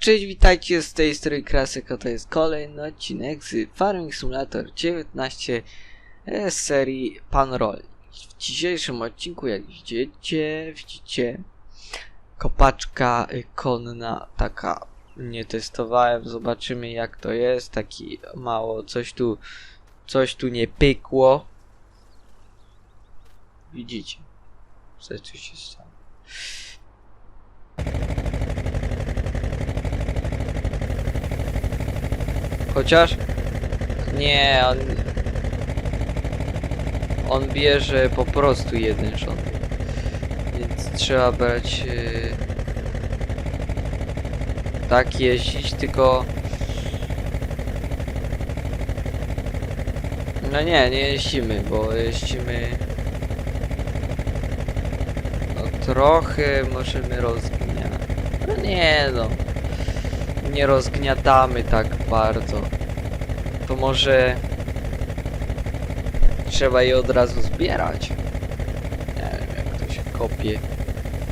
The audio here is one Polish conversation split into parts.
Cześć, witajcie z tej strony Krasek, a to jest kolejny odcinek z Farming Simulator 19 z serii Pan Roll. W dzisiejszym odcinku, jak widzicie, widzicie kopaczka y, konna, taka nie testowałem, zobaczymy jak to jest, taki mało, coś tu, coś tu nie pykło. Widzicie, co tu się stało. Chociaż nie, on on bierze po prostu jeden rząd. Więc trzeba brać yy, tak jeździć, tylko no nie, nie jeździmy, bo jeździmy no trochę możemy rozgniać. No nie no nie rozgniatamy tak bardzo. To może trzeba je od razu zbierać. Nie wiem jak to się kopie.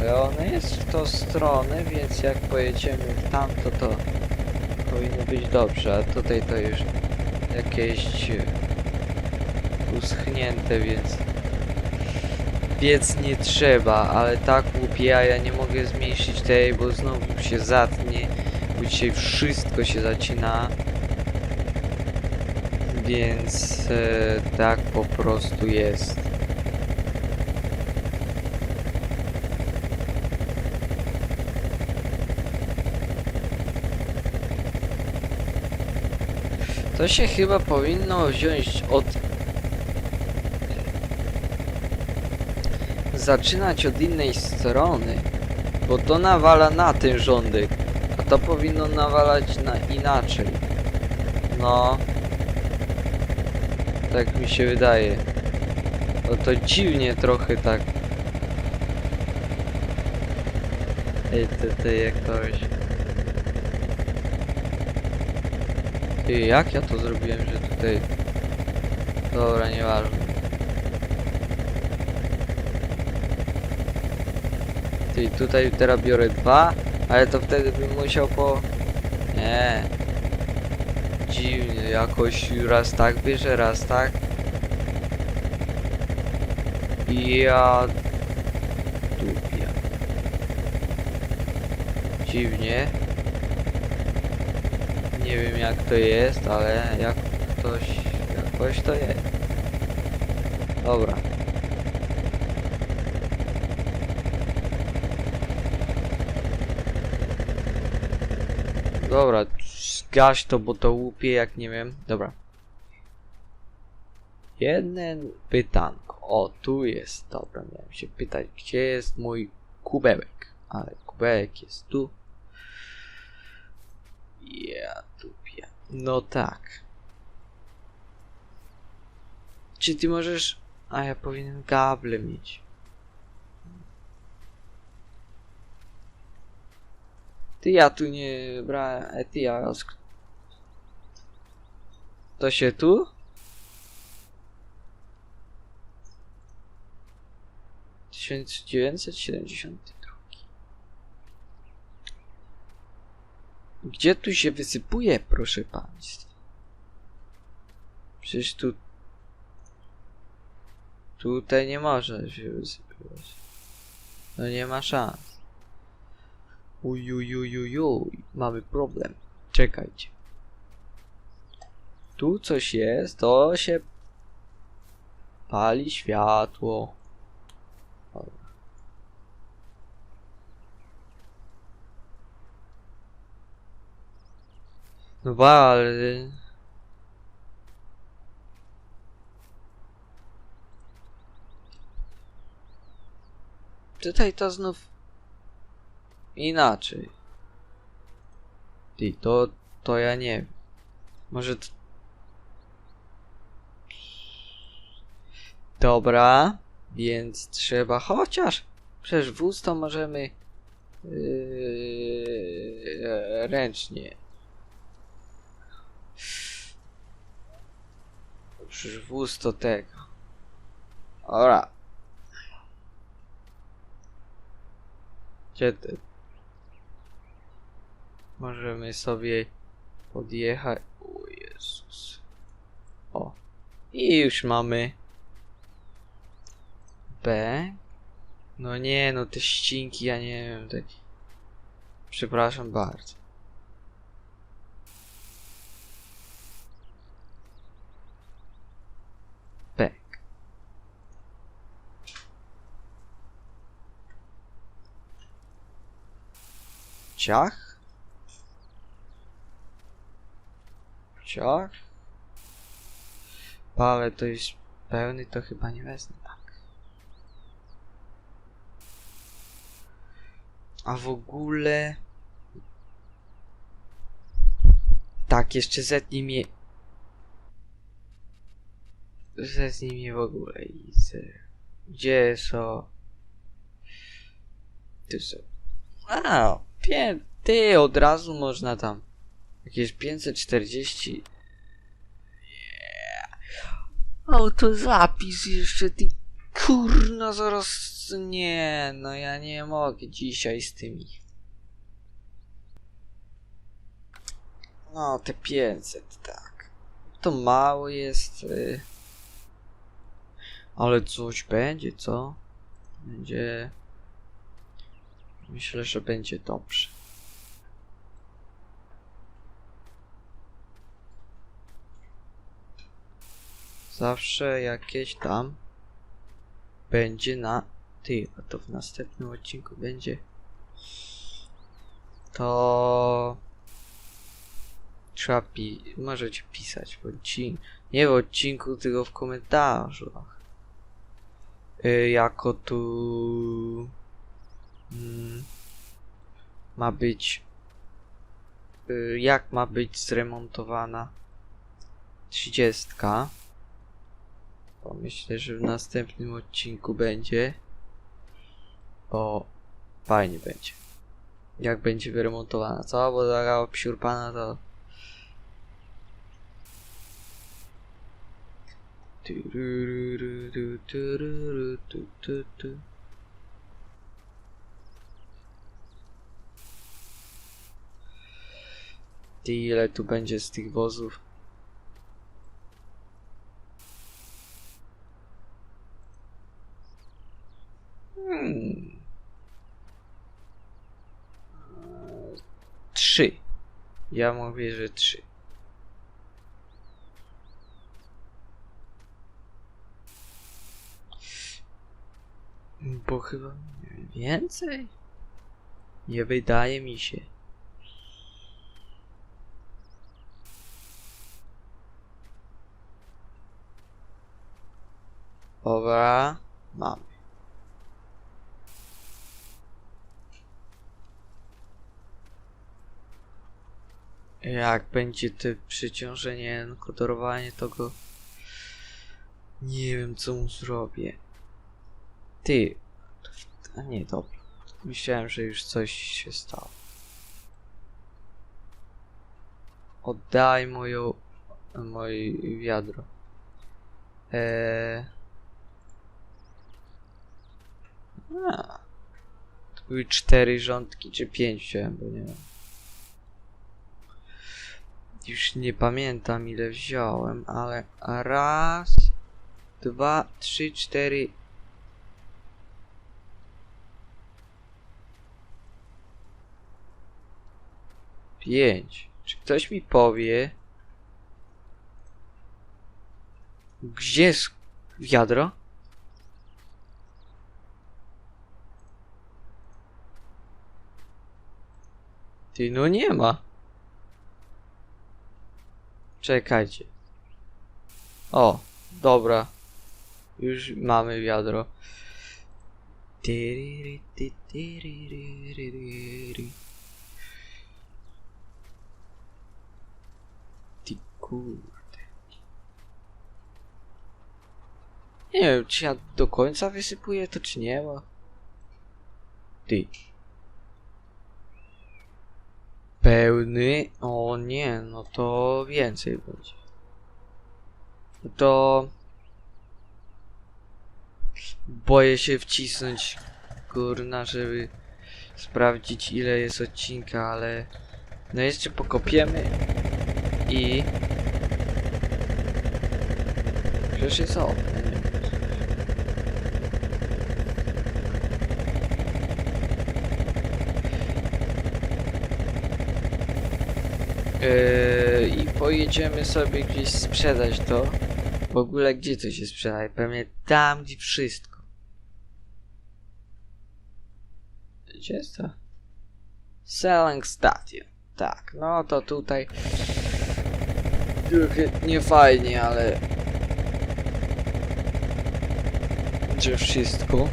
Ale jest w tą stronę, więc jak pojedziemy w tamto, to powinno być dobrze. A tutaj to już jakieś uschnięte, więc biec nie trzeba, ale tak łupie, ja nie mogę zmniejszyć tej, bo znowu się zatnie bo dzisiaj wszystko się zacina. Więc e, tak po prostu jest. To się chyba powinno wziąć od... Zaczynać od innej strony, bo to nawala na ten rządek. To powinno nawalać na inaczej. No. Tak mi się wydaje. No to dziwnie trochę tak. Ej, te, te jakoś. Ty, jak ja to zrobiłem, że tutaj... Dobra, nieważne. Ty, tutaj teraz biorę dwa, ale to wtedy bym musiał po... Nie. Dziwnie, jakoś raz tak bierze, raz tak. Ja... Dupia. Dziwnie. Nie wiem jak to jest, ale jak ktoś... Jakoś to jest. Dobra. Dobra, zgaś to, bo to łupie jak nie wiem. Dobra. Jeden pytanko. O, tu jest. Dobra, miałem się pytać, gdzie jest mój kubełek. Ale kubełek jest tu. Ja tu pia. No tak. Czy ty możesz... A ja powinienem gable mieć. Ty ja tu nie brałem. E, ty ja. To się tu? Tysiąc dziewięćset siedemdziesiąty drugi. Gdzie tu się wysypuje, proszę państwa? Przecież tu... Tutaj nie może się wysypywać. No nie ma szans. Ujujujujuj, mamy problem. Czekajcie. Tu coś jest, to się pali światło. No ale... Tutaj to znów inaczej. Ty, to, to ja nie wiem. Może... t- Dobra, więc trzeba chociaż... Przecież wóz to możemy... Yy, ręcznie. Przecież wóz to tego. Dobra. Gdzie ty? Możemy sobie podjechać. O Jezus. O. I już mamy B. No nie, no te ścinki, ja nie wiem. Te... Przepraszam bardzo. Ciach? Ciach? Ale to jest pełny, to chyba nie wezmę tak. A w ogóle... Tak, jeszcze zetnij mnie... Zetnij mnie w ogóle i... Gdzie są... Tu są... A. Ty, od razu można tam... Jakieś 540... Autozapis jeszcze, ty kurno, zaraz... Nie, no ja nie mogę dzisiaj z tymi. No, te 500, tak. To mało jest. Y... Ale coś będzie, co? Będzie... Myślę, że będzie dobrze. Zawsze jakieś tam będzie na ty, a to w następnym odcinku będzie. To trzeba pi możecie pisać w odcinku nie w odcinku, tylko w komentarzach. Y, jako tu mm, ma być y, jak ma być zremontowana trzydziestka bo myślę, że w następnym odcinku będzie. O, fajnie będzie. Jak będzie wyremontowana cała, bo taka obsiurpana to... Ile tu będzie z tych wozów? Trzy. Ja mówię, że trzy. Bo chyba więcej? Nie wydaje mi się. Dobra, mam. Jak będzie to przeciążenie, kodorowanie, to go... Nie wiem, co mu zrobię. Ty... A nie, dobra. Myślałem, że już coś się stało. Oddaj moją... moje wiadro. Eee... A. To były cztery rządki, czy pięć wziąłem, bo nie wiem. Już nie pamiętam ile wziąłem, ale raz, dwa, trzy, cztery. Pięć. Czy ktoś mi powie, gdzie jest wiadro? Ty, no nie ma. Czekajcie. O, dobra. Już mamy wiadro. Ty kurde. Nie wiem, czy ja do końca wysypuję to, czy nie ma. Ty. Pełny? O nie, no to więcej będzie. To... Boję się wcisnąć, kurna, żeby sprawdzić ile jest odcinka, ale... No jeszcze pokopiemy i... Przecież jest o. ja nie wiem. Yy, I pojedziemy sobie gdzieś sprzedać to. W ogóle gdzie to się sprzedaje? Pewnie tam, gdzie wszystko. Gdzie jest to? Selling Station. Tak, no to tutaj. Nie fajnie, ale. Że wszystko.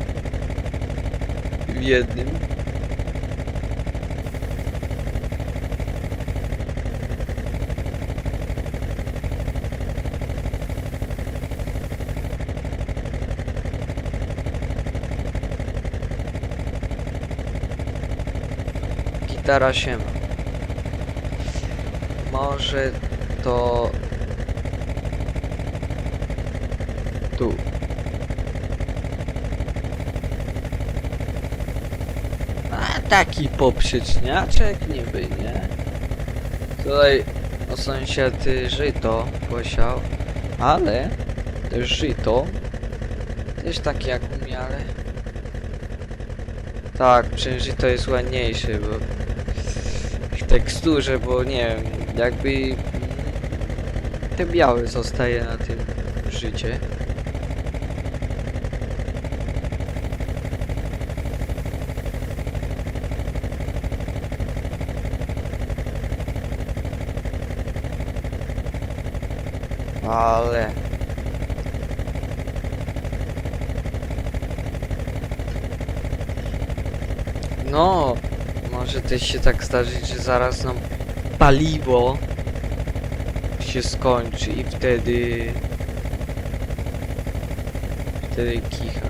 W jednym. Gitara się. Może to tu. A taki poprzeczniaczek niby, nie? Tutaj o sąsiad y, żyto posiał, ale też żyto też takie jak u mnie, ale tak, przecież żyto jest ładniejsze, bo teksturze, bo nie wiem, jakby te białe zostaje na tym życie. Ale No, może też się tak zdarzyć, że zaraz nam paliwo się skończy i wtedy... Wtedy kicha.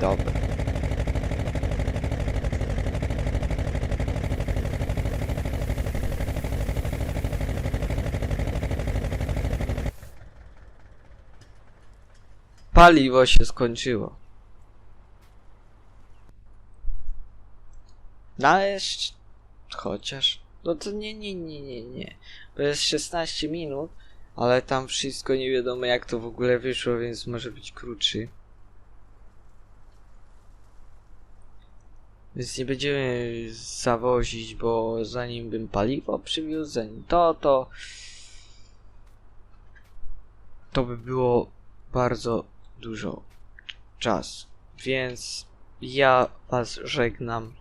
Dobra. Paliwo się skończyło. Ale jeszcze... Chociaż... No to nie, nie, nie, nie, nie. To jest 16 minut, ale tam wszystko nie wiadomo jak to w ogóle wyszło, więc może być krótszy. Więc nie będziemy zawozić, bo zanim bym paliwo przywiózł, zanim to, to to by było bardzo dużo czasu. Więc ja was żegnam.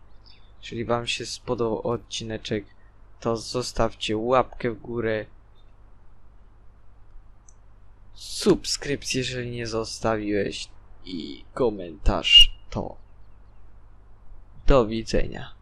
Jeżeli wam się spodobał odcineczek, to zostawcie łapkę w górę. Subskrypcję, jeżeli nie zostawiłeś i komentarz to. Do widzenia.